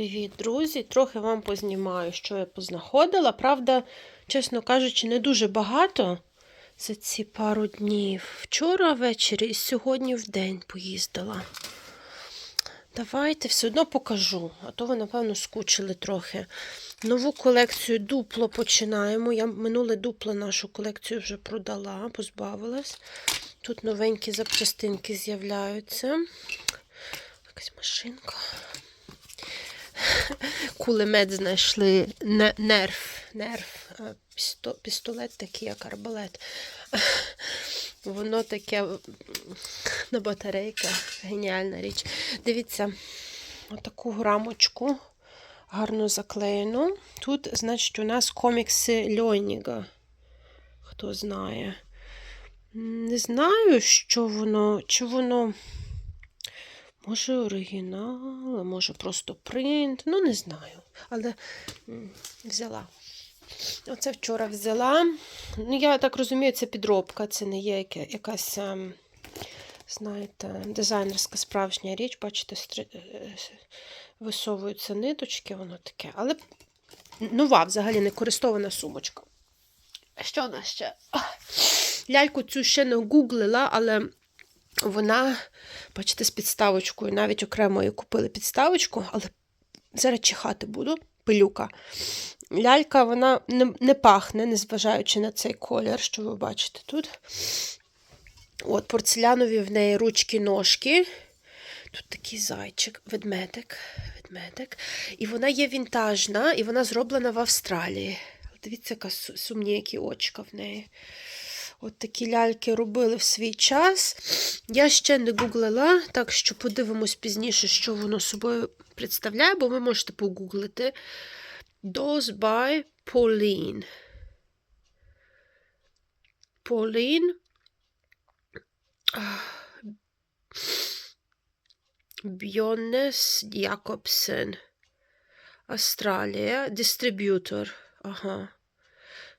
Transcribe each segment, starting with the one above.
Привіт, друзі! Трохи вам познімаю, що я познаходила. Правда, чесно кажучи, не дуже багато за ці пару днів. Вчора ввечері і сьогодні в день поїздила. Давайте все одно покажу, а то ви, напевно, скучили трохи. Нову колекцію дупло починаємо. Я минуле дупло нашу колекцію вже продала, позбавилась. Тут новенькі запчастинки з'являються. Якась машинка. Кулемет знайшли не- нерв, нерв, е, пістолет такий, як арбалет. Воно таке на батарейках. Геніальна річ. Дивіться, отаку грамочку гарно заклеєну. Тут, значить, у нас комікси Льоніга. Хто знає. Не знаю, що воно, чи воно. Може, оригінал, а може просто принт. Ну, не знаю. Але взяла. Оце вчора взяла. Ну, я так розумію, це підробка, це не є якась, ем, знаєте, дизайнерська справжня річ. Бачите, стри... е, висовуються ниточки, воно таке. Але нова, взагалі не користована сумочка. Що нас ще? Ляльку цю ще не гуглила, але вона, бачите, з підставочкою. Навіть окремо її купили підставочку, але зараз чихати буду. Пилюка. Лялька, вона не, не пахне, незважаючи на цей колір, що ви бачите тут. От, порцелянові в неї ручки-ножки. Тут такий зайчик, ведмедик, ведмедик. І вона є вінтажна, і вона зроблена в Австралії. Дивіться, яка су- сумні, які очка в неї. От такі ляльки робили в свій час. Я ще не гуглила, так що подивимось пізніше, що воно собою представляє, бо ви можете погуглити. Dolls by Pauline. Pauline. Бьоннес Якобсен. Австралія. Дистриб'ютор. Ага.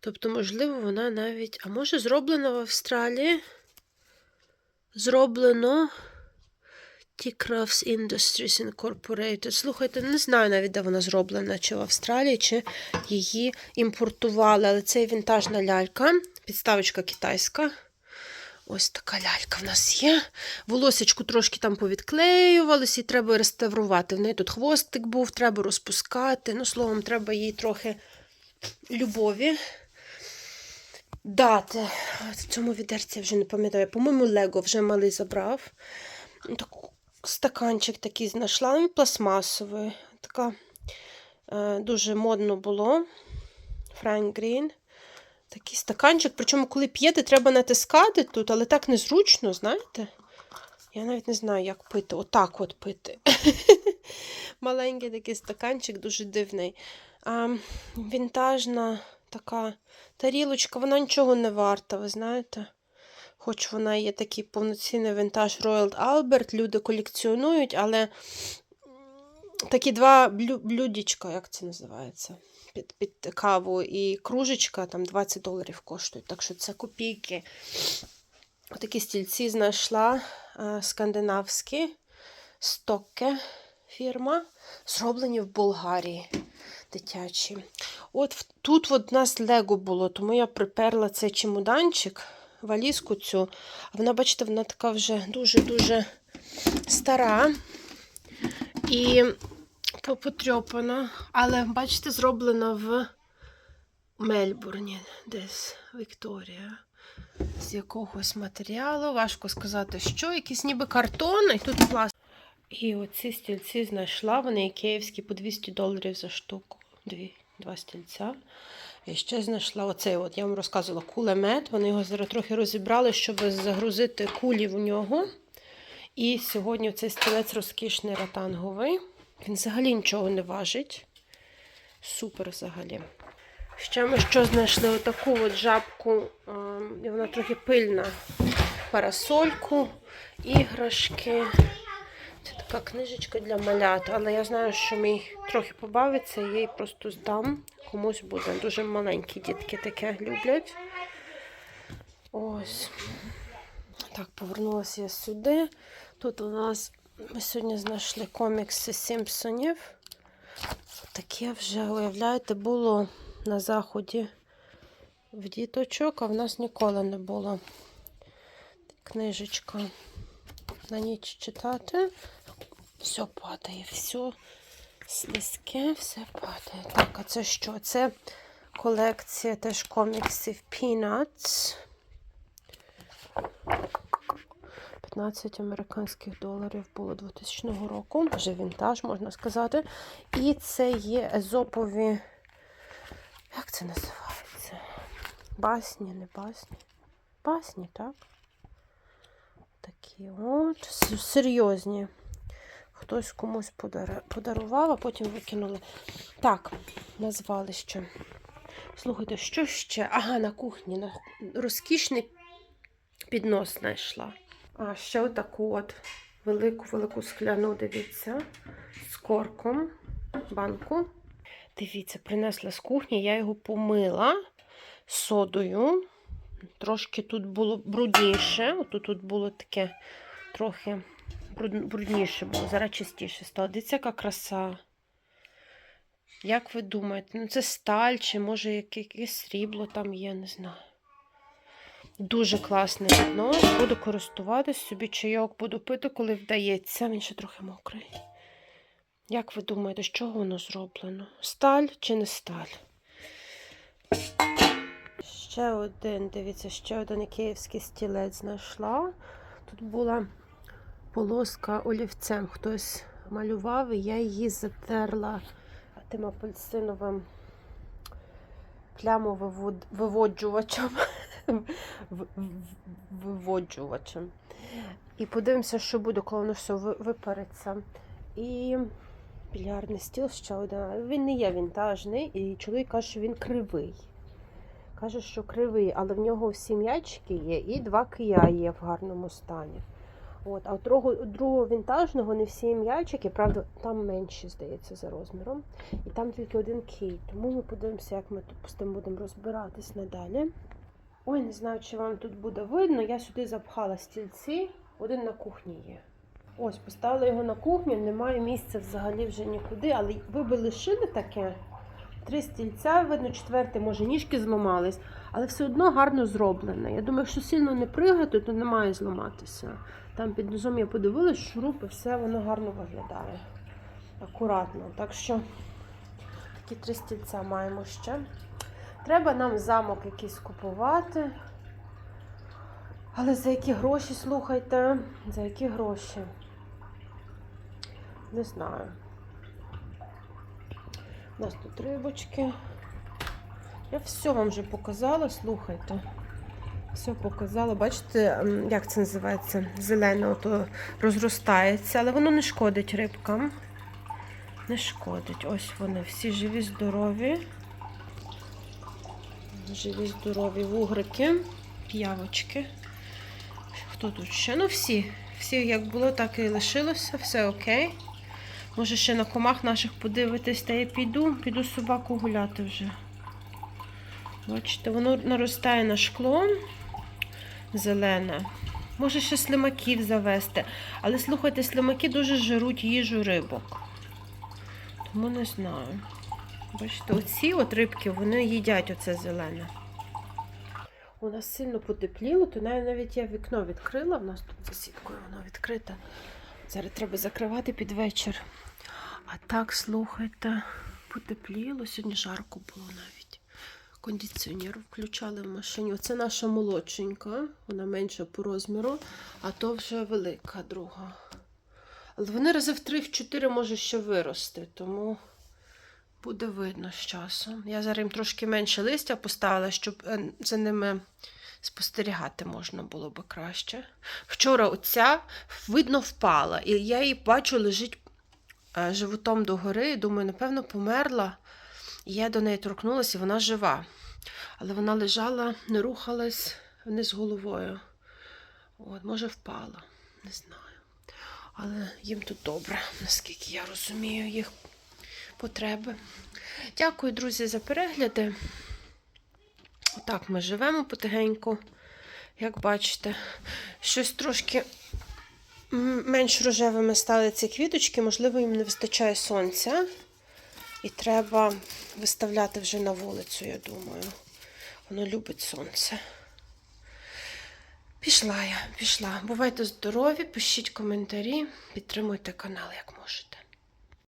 Тобто, можливо, вона навіть. А може, зроблена в Австралії? Зроблено T-Crafts Industries Incorporated. Слухайте, не знаю навіть, де вона зроблена, чи в Австралії, чи її імпортували. Але це вінтажна лялька, підставочка китайська. Ось така лялька в нас є. Волосечку трошки там повідклеювалося, і треба реставрувати. В неї тут хвостик був, треба розпускати. Ну, словом, треба їй трохи любові дати. В цьому відерці я вже не пам'ятаю. По-моєму, Лего вже малий забрав. Так, стаканчик такий знайшла, він пластмасовий. Така е, дуже модно було. Франк Грін. Такий стаканчик. Причому, коли п'єте, треба натискати тут, але так незручно, знаєте? Я навіть не знаю, як пити. Отак от пити. Маленький такий стаканчик, дуже дивний. Вінтажна така тарілочка, вона нічого не варта, ви знаєте. Хоч вона є такий повноцінний вінтаж Royal Albert, люди колекціонують, але такі два блю, блюдечка, як це називається? Під, під каву і кружечка там 20 доларів коштують. Так що це копійки. Отакі стільці знайшла е, скандинавські стокке фірма, зроблені в Болгарії дитячі. От тут от у нас Лего було, тому я приперла цей чемоданчик, валізку цю. А вона, бачите, вона така вже дуже-дуже стара і попотрьопана. Але, бачите, зроблена в Мельбурні, десь Вікторія. З якогось матеріалу. Важко сказати, що. Якийсь ніби картон, і тут пластик. І оці стільці знайшла. Вони ікеївські по 200 доларів за штуку. Дві, два стільця. І ще знайшла оцей, от я вам розказувала, кулемет. Вони його зараз трохи розібрали, щоб загрузити кулі в нього. І сьогодні цей стілець розкішний ратанговий. Він взагалі нічого не важить. Супер взагалі. Ще ми що знайшли отаку от жабку, вона трохи пильна. Парасольку, іграшки. Це така книжечка для малят, але я знаю, що мій трохи побавиться, я її просто здам. Комусь буде. Дуже маленькі дітки таке люблять. Ось. Так, повернулася я сюди. Тут у нас ми сьогодні знайшли комікси Сімпсонів. Таке вже, уявляєте, було на заході в діточок, а в нас ніколи не було. Книжечка на ніч читати. Все падає, все слизьке, все падає. Так, а це що? Це колекція теж коміксів Peanuts. 15 американських доларів було 2000 року. Вже вінтаж, можна сказати. І це є езопові. Як це називається? Басні, не басні. Басні, так? Такі от. Серйозні. Хтось комусь подарував, а потім викинули. Так, назвали ще. Слухайте, що ще? Ага, на кухні. На... Розкішний піднос знайшла. А ще отаку от велику-велику скляну, дивіться, з корком, банку. Дивіться, принесла з кухні, я його помила содою. Трошки тут було брудніше. Отут тут було таке трохи брудніше було, зараз чистіше стало. Дивіться, яка краса. Як ви думаєте, ну це сталь, чи може якесь срібло там є, не знаю. Дуже класний піднос. Буду користуватись, собі чайок буду пити, коли вдається. Він ще трохи мокрий. Як ви думаєте, з чого воно зроблено? Сталь чи не сталь? Ще один, дивіться, ще один київський стілець знайшла. Тут була полоска олівцем. Хтось малював, і я її затерла тим апельсиновим плямовиводжувачем. В- в- Виводжувачем. І подивимося, що буде, коли воно все випариться. І більярдний стіл ще один. Він не є вінтажний, і чоловік каже, що він кривий. Каже, що кривий, але в нього всі м'ячики є, і два кия є в гарному стані. От, а другого, другого вінтажного не всі м'ячики, правда, там менші, здається, за розміром. І там тільки один кій. Тому ми подивимося, як ми тут з тим будемо розбиратись надалі. Ой, не знаю, чи вам тут буде видно. Я сюди запхала стільці, один на кухні є. Ось, поставила його на кухню, немає місця взагалі вже нікуди, але ви би лишили таке. Три стільця, видно, четверте, може, ніжки зламались, але все одно гарно зроблене. Я думаю, якщо сильно не пригати, то не має зламатися. Там під низом я подивилась, шурупи, все воно гарно виглядає. Акуратно. Так що такі три стільця маємо ще. Треба нам замок якийсь купувати. Але за які гроші, слухайте, за які гроші? Не знаю. У нас тут рибочки. Я все вам вже показала, слухайте. Все показала. Бачите, як це називається? Зелене ото розростається, але воно не шкодить рибкам. Не шкодить. Ось вони всі живі, здорові. Живі, здорові вугрики, п'явочки. Хто тут ще? Ну всі. Всі як було, так і лишилося, все окей. Може ще на комах наших подивитись, та я піду, піду собаку гуляти вже. Бачите, воно наростає на шкло зелене. Може ще слимаків завести. Але слухайте, слимаки дуже жируть їжу рибок. Тому не знаю. Бачите, оці от рибки, вони їдять оце зелене. У нас сильно потепліло, то навіть я вікно відкрила. У нас тут за сіткою воно відкрите. Зараз треба закривати під вечір. А так, слухайте, потепліло, сьогодні жарко було навіть. Кондиціонер включали в машині. Оце наша молодшенька, вона менша по розміру, а то вже велика друга. Але вони рази в 3-4 може ще вирости, тому буде видно з часом. Я зараз їм трошки менше листя поставила, щоб е, за ними спостерігати можна було би краще. Вчора оця, видно, впала, і я її бачу, лежить е, животом догори, думаю, напевно, померла. І я до неї торкнулася, і вона жива. Але вона лежала, не рухалась вниз головою. От, може, впала, не знаю. Але їм тут добре, наскільки я розумію їх потреби. Дякую, друзі, за перегляди. Отак ми живемо потихеньку. Як бачите, щось трошки менш рожевими стали ці квіточки, можливо, їм не вистачає сонця. І треба виставляти вже на вулицю, я думаю. Воно любить сонце. Пішла я, пішла. Бувайте здорові, пишіть коментарі, підтримуйте канал, як можете.